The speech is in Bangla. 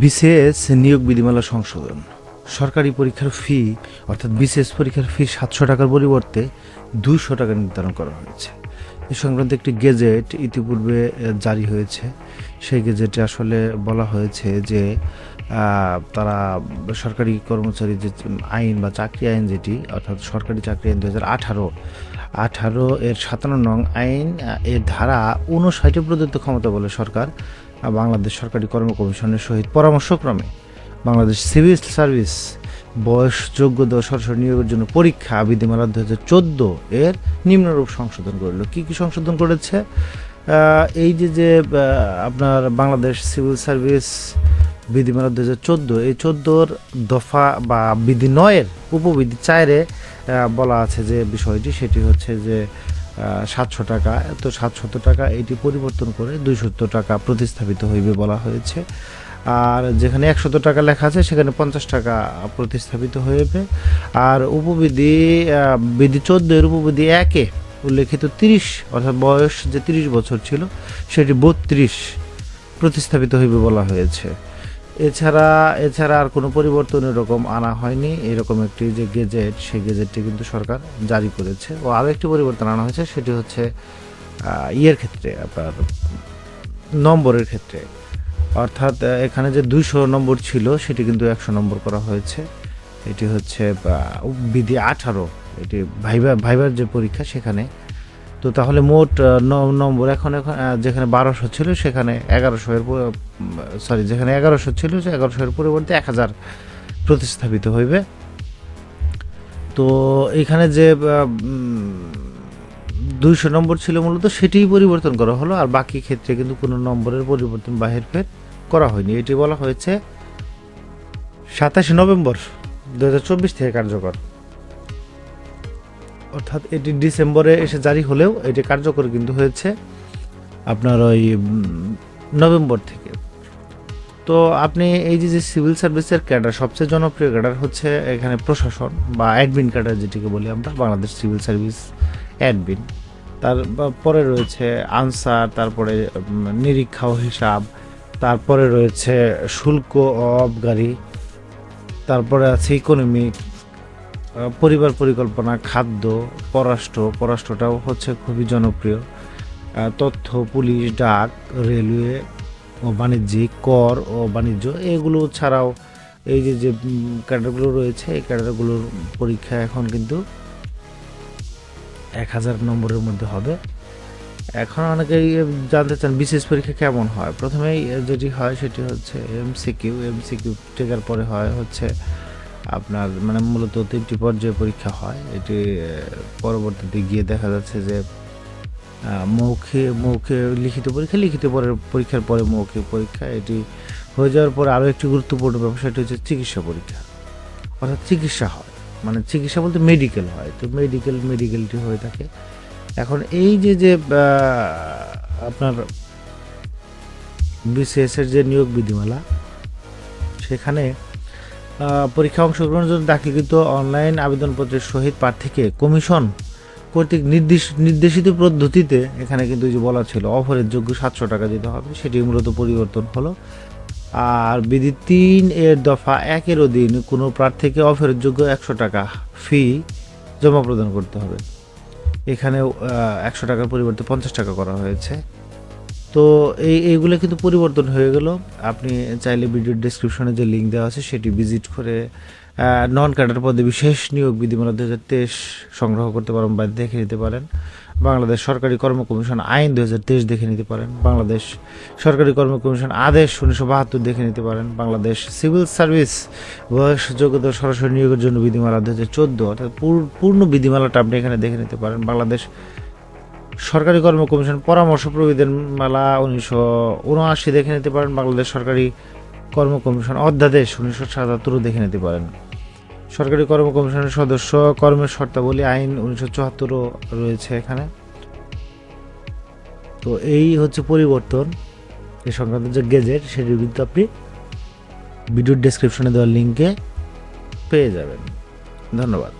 বিসিএস নিয়োগ বিধিমালা সংশোধন। সরকারি পরীক্ষার ফি, অর্থাৎ বিসিএস পরীক্ষার ফি সাতশো টাকার পরিবর্তে দুইশো টাকা নির্ধারণ করা হয়েছে। এ সংক্রান্ত একটি গেজেট ইতিপূর্বে জারি হয়েছে। সেই গেজেটে আসলে বলা হয়েছে যে তারা সরকারি কর্মচারী যে আইন বা চাকরি আইন যেটি, অর্থাৎ সরকারি চাকরি আইন দু হাজার আঠারো আঠারো এর সাতান্ন নং আইন এর ধারা উনষাটে প্রদত্ত ক্ষমতা বলে সরকার বাংলাদেশ সরকারি কর্ম কমিশনের সহিত পরামর্শক্রমে। বাংলাদেশ সিভিল সার্ভিস বয়স যোগ্যতা সরাসরি নিয়োগের জন্য পরীক্ষা বিধিমালা দু হাজার চোদ্দ এর নিম্নরূপ সংশোধন করল। কি কি সংশোধন করেছে? এই যে যে আপনার বাংলাদেশ সিভিল সার্ভিস বিধিমালা দু হাজার চোদ্দ, এই চোদ্দোর দফা বা বিধি নয়ের উপবিধি চারে বলা আছে যে বিষয়টি, সেটি হচ্ছে যে সাতশো টাকা। তো সাতশত টাকা এটি পরিবর্তন করে দুইশত টাকা প্রতিস্থাপিত হইবে বলা হয়েছে। আর যেখানে একশত টাকা লেখা আছে, সেখানে পঞ্চাশ টাকা প্রতিস্থাপিত হইবে। আর উপবিধি বিধি চোদ্দ এর উপবিধি একে উল্লেখিত তিরিশ, অর্থাৎ বয়স যে তিরিশ বছর ছিল, সেটি বত্রিশ প্রতিস্থাপিত হইবে বলা হয়েছে। এছাড়া এছাড়া আর কোনো পরিবর্তন এরকম আনা হয়নি। এরকম একটি যে গেজেট, সেই গেজেটটি কিন্তু সরকার জারি করেছে। ও আরও একটি পরিবর্তন আনা হয়েছে, সেটি হচ্ছে ইয়ের ক্ষেত্রে, আপনার নম্বরের ক্ষেত্রে। অর্থাৎ এখানে যে দুইশো নম্বর ছিল, সেটি কিন্তু একশো নম্বর করা হয়েছে। এটি হচ্ছে বিধি আঠারো। এটি ভাইবা, ভাইবার যে পরীক্ষা সেখানে। তো তাহলে মোট নম্বর এখন এখন যেখানে বারোশো ছিল, সেখানে এগারোশো এর সরি যেখানে এগারোশো ছিল, সে এগারোশো এর পরিবর্তে এক হাজার প্রতিস্থাপিত হইবে। তো এখানে যে দুইশো নম্বর ছিল মূলত, সেটিই পরিবর্তন করা হলো, আর বাকি ক্ষেত্রে কিন্তু কোনো নম্বরের পরিবর্তন বাহির ফের করা হয়নি। এটি বলা হয়েছে সাতাশে নভেম্বর দু হাজার চব্বিশ থেকে কার্যকর। অর্থাৎ এটি ডিসেম্বরে এসে জারি হলেও এটি কার্যকর কিন্তু হয়েছে আপনার ওই নভেম্বর থেকে। তো আপনি এই যে যে সিভিল সার্ভিসের ক্যাডার, সবচেয়ে জনপ্রিয় ক্যাডার হচ্ছে এখানে প্রশাসন বা অ্যাডমিন ক্যাডার, যেটিকে বলি আমরা, বাংলাদেশ সিভিল সার্ভিস অ্যাডমিন। তার বা- পরে রয়েছে আনসার, তারপরে নিরীক্ষা ও হিসাব, তারপরে রয়েছে শুল্ক অবগারি, তারপরে আছে ইকোনমিক পরিবার পরিকল্পনা, খাদ্য, পররাষ্ট্র, পররাষ্ট্রটাও হচ্ছে খুবই জনপ্রিয়। তথ্য, পুলিশ, ডাক, রেলওয়ে ও বাণিজ্যিক, কর ও বাণিজ্য, এগুলো ছাড়াও এই যে যে ক্যাডারগুলো রয়েছে, এই ক্যাডারগুলোর পরীক্ষা এখন কিন্তু এক হাজার নম্বরের মধ্যে হবে। এখন অনেকেই জানতে চান বিশেষ পরীক্ষা কেমন হয়। প্রথমেই যেটি হয় সেটি হচ্ছে এমসিকিউ এমসিকিউ টেকার পরে হয় হচ্ছে আপনার মানে মূলত তিনটি পর্যায়ে পরীক্ষা হয়। এটি পরবর্তীতে গিয়ে দেখা যাচ্ছে যে মৌখে মৌখিক লিখিত পরীক্ষা, লিখিত পরে পরীক্ষার পরে মৌখিক পরীক্ষা। এটি হয়ে যাওয়ার পরে আরও একটি গুরুত্বপূর্ণ ব্যবসা সেটি হচ্ছে চিকিৎসা পরীক্ষা। অর্থাৎ চিকিৎসা হয়। মানে চিকিৎসা বলতে মেডিকেল হয়, তো মেডিকেল মেডিকেলটি হয়ে থাকে। এখন এই যে যে আপনার বিসিএস এর যে নিয়োগ বিধিমালা, সেখানে পরীক্ষা অংশগ্রহণের জন্য দাখিলকৃত অনলাইন আবেদনপত্রের সহিত প্রার্থীকে কমিশন কর্তৃক নির্দিষ্ট নির্দেশিত পদ্ধতিতে এখানে কিন্তু যে বলা ছিল, অফারের যোগ্য সাতশো টাকা দিতে হবে, সেটি মূলত পরিবর্তন হলো। আর বিধি তিন এর দফা একের অধীন কোনো প্রার্থীকে অফেরতযোগ্য যোগ্য একশো টাকা ফি জমা প্রদান করতে হবে। এখানে একশো টাকার পরিবর্তে পঞ্চাশ টাকা করা হয়েছে। তো এই, এইগুলো কিন্তু পরিবর্তন হয়ে গেল। আপনি চাইলে ভিডিও ডিসক্রিপশনে যে লিঙ্ক দেওয়া আছে, সেটি ভিজিট করে নন ক্যাডার পদে বিশেষ নিয়োগ বিধিমালা দু হাজার তেইশ সংগ্রহ করতে পারেন বা দেখে নিতে পারেন। বাংলাদেশ সরকারি কর্ম কমিশন আইন দু হাজার তেইশ দেখে নিতে পারেন। বাংলাদেশ সরকারি কর্ম কমিশন আদেশ উনিশশো বাহাত্তর দেখে নিতে পারেন। বাংলাদেশ সিভিল সার্ভিস বয়স যোগ্যতা সরাসরি নিয়োগের জন্য বিধিমালা দু হাজার চোদ্দ, অর্থাৎ পূর্ণ বিধিমালাটা আপনি এখানে দেখে নিতে পারেন। বাংলাদেশ সরকারি কর্ম কমিশন পরামর্শ প্রবিধান মালা উনিশশো উনআশি দেখে নিতে পারেন। বাংলাদেশ সরকারি কর্ম কমিশন অধ্যাদেশ উনিশশো সাতাত্তরও দেখে নিতে পারেন। সরকারি কর্ম কমিশনের সদস্য কর্মের শর্তাবলী আইন উনিশশো চুয়াত্তরও রয়েছে এখানে। তো এই হচ্ছে পরিবর্তন। এ সংক্রান্ত যে গেজেট সেটি কিন্তু আপনি ভিডিওর ডেসক্রিপশনে দেওয়া লিঙ্কে পেয়ে যাবেন। ধন্যবাদ।